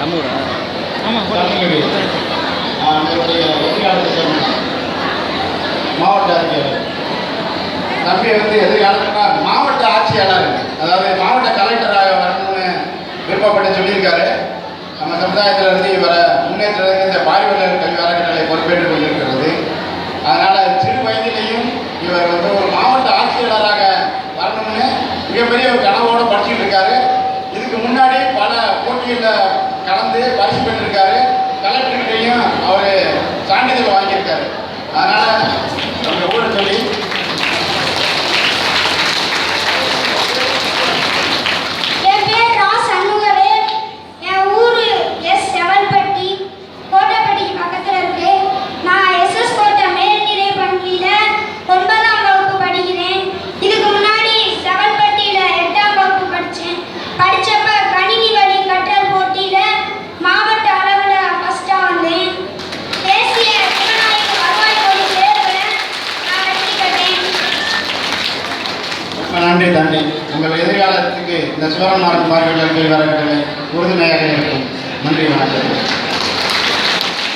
நம்ம ஊரா ஆமாம் மாவட்ட ஆட்சியர் தம்பி வந்து எதிர்காலத்துனா மாவட்ட ஆட்சியாளர். அதாவது மாவட்ட கலெக்டராக வரணும்னு விருப்பப்பட்டு சொல்லியிருக்காரு. நம்ம சமுதாயத்தில் இருந்து இவரை முன்னேற்றத்துக்கு இந்த சான்றிதழ் வாங்கியிருக்காரு. அதனால நம்ம ஊரை சொல்லி உங்கள் எதிர்காலத்துக்கு இந்த சிவரநாடு பார்வையாளர்கள் வரவேற்களை உறுதுணையாக இருக்கும். நன்றி வணக்கம்.